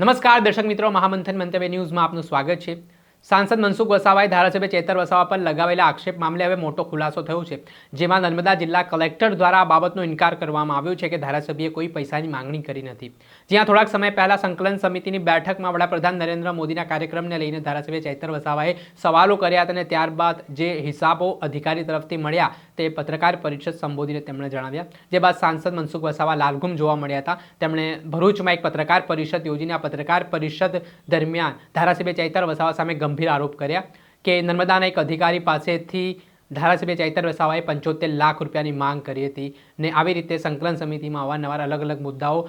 નમસ્કાર દર્શક મિત્રો મહામંથન મંતવ્ય ન્યૂઝમાં આપનું સ્વાગત છે. સાંસદ મનસુખ વસાવાએ ધારાસભ્ય ચેતર વસાવા પર લગાવેલા આક્ષેપ મામલે હવે મોટો ખુલાસો થયો છે, જેમાં નર્મદા જિલ્લા કલેક્ટર દ્વારા આ બાબતનો ઇનકાર કરવામાં આવ્યો છે કે ધારાસભ્યએ કોઈ પૈસાની માંગણી કરી નથી. જ્યાં થોડાક સમય પહેલા સંકલન સમિતિની બેઠકમાં વડાપ્રધાન નરેન્દ્ર મોદીના કાર્યક્રમને લઈને ધારાસભ્ય ચૈતર વસાવાએ સવાલો કર્યા હતા અને ત્યારબાદ જે હિસાબો અધિકારી તરફથી મળ્યા તે પત્રકાર પરિષદ સંબોધીને તેમણે જણાવ્યા. જે બાદ સાંસદ મનસુખ વસાવા લાલઘુમ જોવા મળ્યા હતા. તેમણે ભરૂચમાં એક પત્રકાર પરિષદ યોજીને આ પત્રકાર પરિષદ દરમિયાન ધારાસભ્ય ચૈતર વસાવા સામે ગંભીર આરોપ કર્યા કે નર્મદાના એક અધિકારી પાસેથી ધારાસભ્ય ચૈતર વસાવાએ પંચોતેર લાખ રૂપિયાની માંગ કરી હતી ને આવી રીતે સંકલન સમિતિમાં અવારનવાર અલગ અલગ મુદ્દાઓ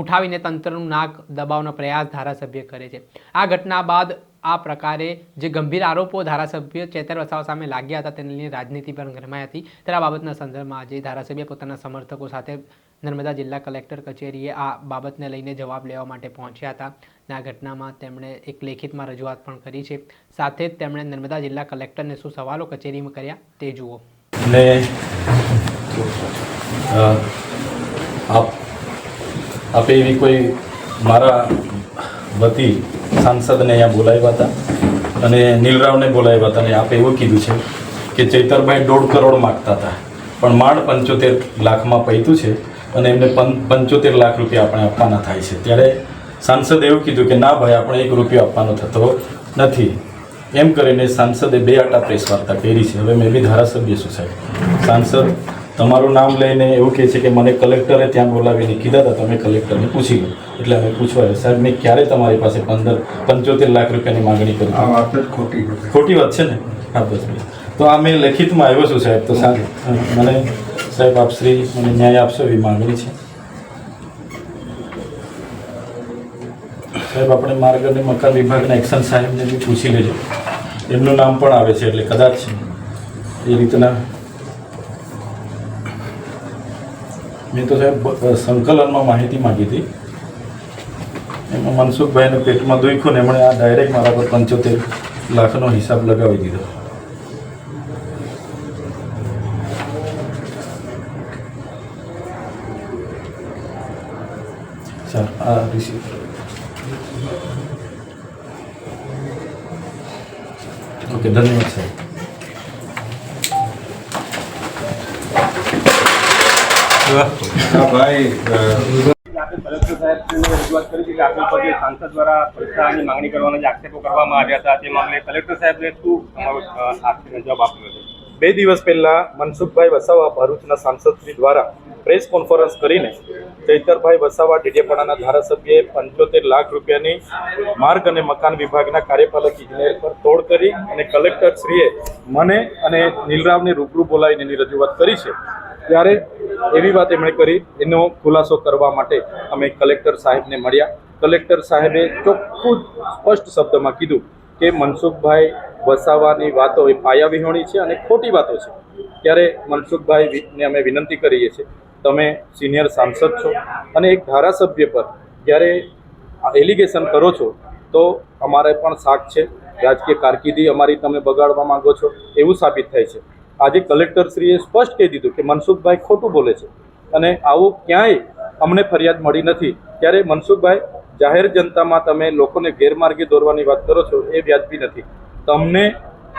ઉઠાવીને તંત્રનું નાક દબાવવાનો પ્રયાસ ધારાસભ્ય કરે છે. આ ઘટના બાદ આ પ્રકારે જે ગંભીર આરોપો ધારાસભ્ય ચેતર વસાવા સામે લાગ્યા હતા, તેને લઈને રાજનીતિ પણ ગરમાઈ હતી. ત્યારે આ બાબતના સંદર્ભમાં આજે ધારાસભ્ય પોતાના સમર્થકો સાથે નર્મદા જિલ્લા કલેક્ટર કચેરીએ આ બાબતને લઈને જવાબ લેવા માટે પહોંચ્યા હતા. અને આ ઘટનામાં તેમણે એક લેખિતમાં રજૂઆત પણ કરી છે. સાથે જ તેમણે નર્મદા જિલ્લા કલેક્ટરને શું સવાલો કચેરીમાં કર્યા તે જુઓ. ને આપે એવી કોઈ મારા વતી સાંસદને અહીંયા બોલાવ્યા હતા અને નીલરાવને બોલાવ્યા હતા અને આપે એવું કીધું છે કે ચૈતરભાઈ દોઢ કરોડ માગતા હતા. પણ માંડ પંચોતેર લાખમાં પૈતું છે. અને એમને પંચોતેર લાખ રૂપિયા આપણે આપવાના થાય છે. ત્યારે સાંસદે એવું કીધું કે ના ભાઈ આપણે એક રૂપિયો આપવાનો થતો નથી. એમ કરીને સાંસદે બે આટા પ્રેસ વાર્તા કરી છે. હવે મેં બી ધારાસભ્ય છું સાહેબ. સાંસદ તમારું નામ લઈને એવું કહે છે કે મને કલેક્ટરે ત્યાં બોલાવીને કીધા હતા તમે કલેક્ટરને પૂછી લો. એટલે અમે પૂછવા સાહેબ મેં ક્યારે તમારી પાસે પંદર પંચોતેર લાખ રૂપિયાની માંગણી કરી? ખોટી ખોટી વાત છે ને? હા બસ બસ. તો આ મેં લેખિતમાં આવ્યો છું સાહેબ તો સાહેબ મને સાહેબ, આપ શ્રી મને ન્યાય આપશો એવી માગણી છે? સાહેબ, આપણે માર્ગ અને મકાન વિભાગના એક્શન સાહેબને બી પૂછી લેજો. એમનું નામ પણ આવે છે, એટલે કદાચ એ રીતના. મેં તો સાહેબ સંકલનમાં માહિતી માંગી હતી. એમાં મનસુખભાઈને પેટમાં દુખ્યું ને એમણે આ ડાયરેક્ટ મારા પર પંચોતેર લાખનો હિસાબ લગાવી દીધો. સર આ રિસીવ ઓકે ધન્યવાદ સાહેબ ભાઈ સાંસદ દ્વારા પૈસાની માંગણી કરવાના જે આક્ષેપો કરવામાં આવ્યા હતા તે મામલે કલેક્ટર સાહેબને શું જવાબ આપ્યો બે દિવસ પહેલા મનસુખભાઈ વસાવા ભરૂચના સાંસદશ્રી દ્વારા પ્રેસ કોન્ફરન્સ કરીને ચૈતરભાઈ વસાવા ડીડેપાડાના ધારાસભ્યએ પંચોતેર લાખ રૂપિયાની માર્ગ અને મકાન વિભાગના કાર્યપાલક ઇજનેર પર તોડ કરી અને કલેક્ટર શ્રીએ મને અને નીલરાવને રૂબરૂ બોલાવીને એની રજૂઆત કરી છે. ત્યારે એવી વાત એમણે કરી, એનો ખુલાસો કરવા માટે અમે કલેક્ટર સાહેબને મળ્યા. કલેક્ટર સાહેબે ચોખ્ખું સ્પષ્ટ શબ્દમાં કીધું કે મનસુખભાઈ વસાવાની વાતો એ પાયાવિહોણી છે અને ખોટી વાતો છે. ત્યારે મનસુખભાઈ ને અમે વિનંતી કરીએ છીએ તમે સિનિયર સાંસદ છો અને એક ધારાસભ્ય પર જ્યારે એલિગેશન કરો છો, તો અમારે પણ સાક છે. રાજકીય કારકિર્દી અમારી તમે બગાડવા માંગો છો એવું સાબિત થાય છે. આજે કલેક્ટરશ્રીએ સ્પષ્ટ કહી દીધું કે મનસુખભાઈ ખોટું બોલે છે અને આવું ક્યાંય અમને ફરિયાદ મળી નથી. ત્યારે મનસુખભાઈ, જાહેર જનતામાં તમે લોકોને ગેરમાર્ગે દોરવાની વાત કરો છો એ વ્યાજબી નથી. તમને,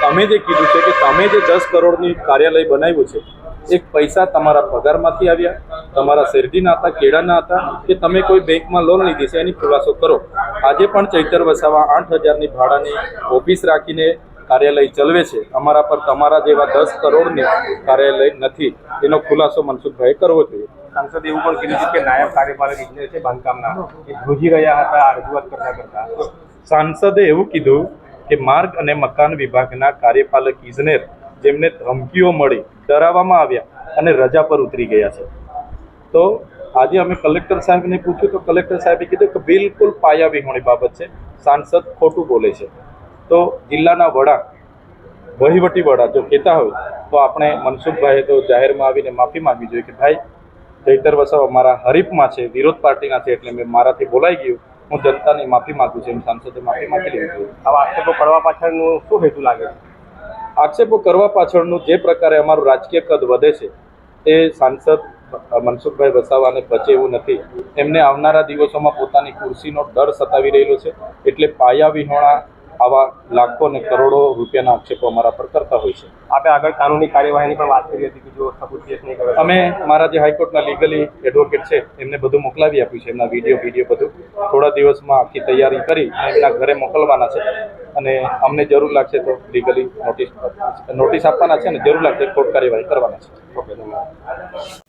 તમે જે કીધું છે કે તમે જે દસ કરોડની કાર્યાલય બનાવ્યું છે એક પૈસા તમારા પગારમાંથી આવ્યા તમારા શેરડીના હતા કેળાના હતા કે તમે કોઈ બેંકમાં લોન લીધી છે એની ખુલાસો કરો. આજે પણ ચૈતર વસાવા આઠ હજારની ભાડાની ઓફિસ રાખીને કાર્યાલય ચલવે છે. અમારા પર તમારા જેવા દસ કરોડની કાર્યાલય નથી. એનો ખુલાસો મનસુખભાઈએ કરવો જોઈએ. સાંસદે એવું પણ કીધું છે કે નાયબ કાર્યપાલક ઇજનેર છે બાંધકામના. એ ધ્રુજી રહ્યા હતા રજૂઆત કરતા કરતા. સાંસદે એવું કીધું કે માર્ગ અને મકાન વિભાગના કાર્યપાલક ઇજનેર જેમને ધમકીઓ મળી ડરાવવામાં આવ્યા અને રજા પર ઉતરી ગયા છે. તો આજે અમે કલેક્ટર સાહેબને પૂછ્યું, તો કલેક્ટર સાહેબે કીધું કે બિલકુલ પાયા વિહોણી બાબત છે. સાંસદ ખોટું બોલે છે. તો જિલ્લાના વડા, વહીવટી વડા જો કહેતા હોય, તો આપણે મનસુખભાઈએ તો જાહેરમાં આવીને માફી માંગવી જોઈએ કે ભાઈ, ચૈતર વસાવ મારા હરીફમાં છે, વિરોધ પાર્ટીના છે એટલે મેં મારાથી બોલાઈ ગયું. હું જનતાની માફી માંગુ છું, એમ સાંસદે માફી માંગી જોઈએ આવા આક્ષેપો કરવા પાછળનું શું હેતુ લાગે છે? આક્ષેપો કરવા પાછળનું જે પ્રકારે અમારું રાજકીય કદ વધે છે તે સાંસદ મનસુખભાઈ વસાવાને પચે એવું નથી. એમને આવનારા દિવસોમાં પોતાની ખુરશીનો ડર સતાવી રહેલો છે એટલે પાયા વિહોણા આવા લાખો અને કરોડો રૂપિયાના આક્ષેપો અમારા પર કરતા હોય છે. આપણે આગળ કાનૂની કાર્યવાહીની પણ વાત કરી હતી કે જો સબૂત કેસ નહીં કરે અમે મારા જે હાઈકોર્ટના લીગલી એડવોકેટ છે એમને બધું મોકલાવી આપ્યું છે એમના વીડિયો વીડિયો બધું થોડા દિવસમાં આખી તૈયારી કરી અને એમના ઘરે મોકલવાના છે. અને અમને જરૂર લાગશે તો લીગલી નોટિસ નોટિસ આપવાના છે અને જરૂર લાગશે કોર્ટ કાર્યવાહી કરવાના છે. ઓકે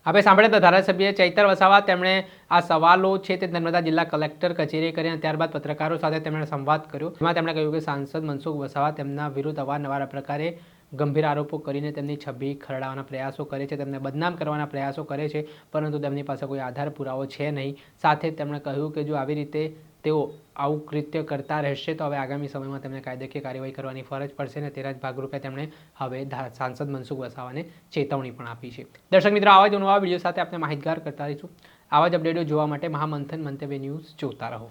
આપણે સાંભળ્યા હતા ધારાસભ્ય ચૈતર વસાવા તેમણે આ સવાલો છે તે નર્મદા જિલ્લા કલેક્ટર કચેરીએ કરી અને ત્યારબાદ પત્રકારો સાથે તેમણે સંવાદ કર્યો. એમાં તેમણે કહ્યું કે સાંસદ મનસુખ વસાવા તેમના વિરુદ્ધ અવારનવાર પ્રકારે ગંભીર આરોપો કરીને તેમની છબી ખરડાવવાના પ્રયાસો કરે છે તેમને બદનામ કરવાના પ્રયાસો કરે છે પરંતુ તેમની પાસે કોઈ આધાર પુરાવો છે નહીં. સાથે તેમણે કહ્યું કે જો આવી રીતે તેઓ આવું કૃત્ય કરતા રહેશે, તો હવે આગામી સમયમાં તેમને કાયદાકીય કાર્યવાહી કરવાની ફરજ પડશે અને તેના જ ભાગરૂપે તેમણે હવે સાંસદ મનસુખ વસાવાને ચેતવણી પણ આપી છે. દર્શક મિત્રો, આવા જ નવા વીડિયો સાથે આપણે માહિતગાર કરતા રહીશું. આવા જ અપડેટો જોવા માટે મહામંથન મંતવ્ય ન્યૂઝ જોતા રહો.